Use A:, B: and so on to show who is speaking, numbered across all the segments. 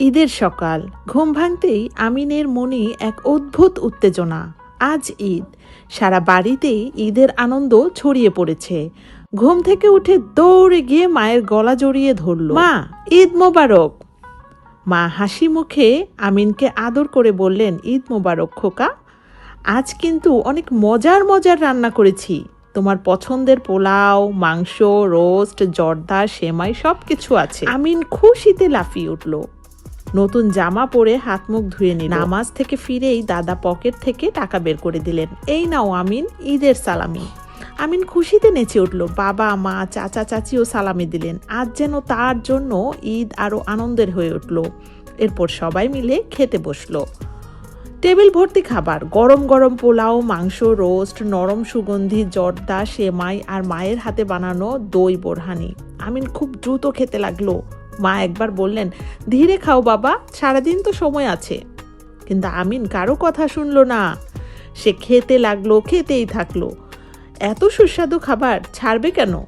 A: ঈদের সকাল। ঘুম ভাঙতেই আমিনের মনে এক অদ্ভুত উত্তেজনা। আজ ঈদ। সারা বাড়িতেই ঈদের আনন্দ ছড়িয়ে পড়েছে। ঘুম থেকে উঠে দৌড়ে গিয়ে মায়ের গলা জড়িয়ে ধরল, মা, ঈদ মোবারক! মা হাসি মুখে আমিনকে আদর করে বললেন, ঈদ মোবারক, খোকা। আজ কিন্তু অনেক মজার মজার রান্না করেছি। তোমার পছন্দের পোলাও, মাংস, রোস্ট, জর্দা, সেমাই সব কিছু আছে। আমিন খুশিতে লাফিয়ে উঠল। নতুন জামা পরে হাত মুখ ধুয়ে নিল। নামাজ থেকে ফিরেই দাদা পকেট থেকে টাকা বের করে দিলেন। এই নাও আমিন ঈদের সালামি। আমিন খুশিতে নেচে উঠল। বাবা মা চাচা চাচিও সালামি দিলেন। আজ যেন তার জন্য ঈদ আরও আনন্দের হয়ে উঠল। এরপর সবাই মিলে খেতে বসল। টেবিল ভর্তি খাবার গরম গরম পোলাও মাংস রোস্ট নরম সুগন্ধি জর্দা সেমাই আর মায়ের হাতে বানানো দই বোরহানি। আমিন খুব দ্রুত খেতে লাগল। মা একবার বললেন, ধীরে খাও বাবা, সারাদিন তো সময় আছে। কিন্তু আমিন কারও কথা শুনলো না। সে খেতে লাগল, খেতেই থাকল। এত সুস্বাদু খাবার ছাড়বে কেন?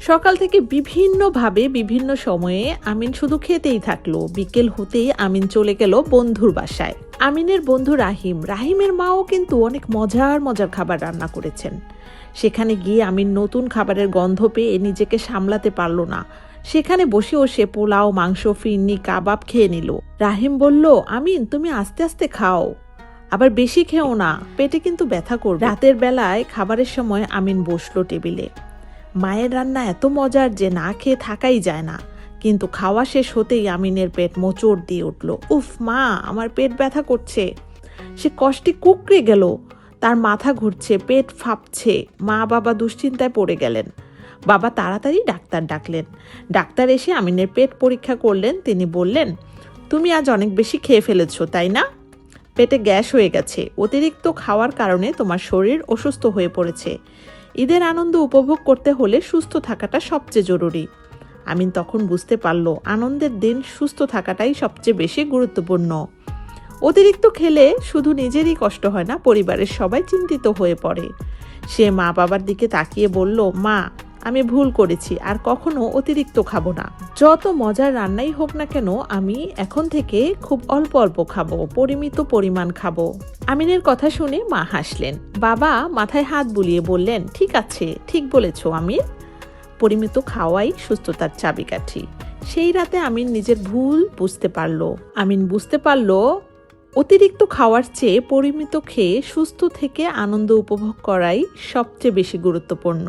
A: সকাল থেকে বিভিন্নভাবে, বিভিন্ন সময়ে আমিন শুধু খেতেই থাকল। বিকেল হতেই আমিন চলে গেল বন্ধুর বাসায়। আমিনের বন্ধু রাহিম। রাহিমের মাও কিন্তু অনেক মজার মজার খাবার রান্না করেছেন। সেখানে গিয়ে আমিন নতুন খাবারের গন্ধ পেয়ে নিজেকে সামলাতে পারল না। সেখানে বসেও সে পোলাও, মাংস, ফিরনি, কাবাব খেয়ে নিল। রাহিম বলল, আমিন, তুমি আস্তে আস্তে খাও। আবার বেশি খেও না, পেটে কিন্তু ব্যথা করবে। রাতের বেলায় খাবারের সময় আমিন বসল টেবিলে। মায়ের রান্না এত মজার যে না খেয়ে থাকাই যায় না। কিন্তু খাওয়া শেষ হতেই আমিনের পেট মোচড় দিয়ে উঠল। উফ, মা, আমার পেট ব্যথা করছে। সে কষ্টে কুকড়ে গেল। তার মাথা ঘুরছে, পেট ফাঁপছে। মা বাবা দুশ্চিন্তায় পড়ে গেলেন। বাবা তাড়াতাড়ি ডাক্তার ডাকলেন। ডাক্তার এসে আমিনের পেট পরীক্ষা করলেন। তিনি বললেন, তুমি আজ অনেক বেশি খেয়ে ফেলেছো, তাই না? পেটে গ্যাস হয়ে গেছে। অতিরিক্ত খাওয়ার কারণে তোমার শরীর অসুস্থ হয়ে পড়েছে। ঈদের আনন্দ উপভোগ করতে হলে সুস্থ থাকাটা সবচেয়ে জরুরি। আমিন তখন বুঝতে পারল, আনন্দের দিন সুস্থ থাকাটাই সবচেয়ে বেশি গুরুত্বপূর্ণ। অতিরিক্ত খেলে শুধু নিজেরই কষ্ট হয় না, পরিবারের সবাই চিন্তিত হয়ে পড়ে। সে মা বাবার দিকে তাকিয়ে বলল, মা আমি ভুল করেছি আর কখনো অতিরিক্ত খাব না। যত মজার রান্নাই হোক না কেন, আমি এখন থেকে খুব অল্প অল্প খাব, পরিমিত পরিমাণ খাব। আমিনের কথা শুনে মা হাসলেন। বাবা মাথায় হাত বুলিয়ে বললেন, ঠিক আছে, ঠিক বলেছ, আমির। পরিমিত খাওয়াই সুস্থতার চাবিকাঠি। সেই রাতে আমিন নিজের ভুল বুঝতে পারল। আমিন বুঝতে পারল, অতিরিক্ত খাওয়ার চেয়ে পরিমিত খেয়ে সুস্থ থেকে আনন্দ উপভোগ করাই সবচেয়ে বেশি গুরুত্বপূর্ণ।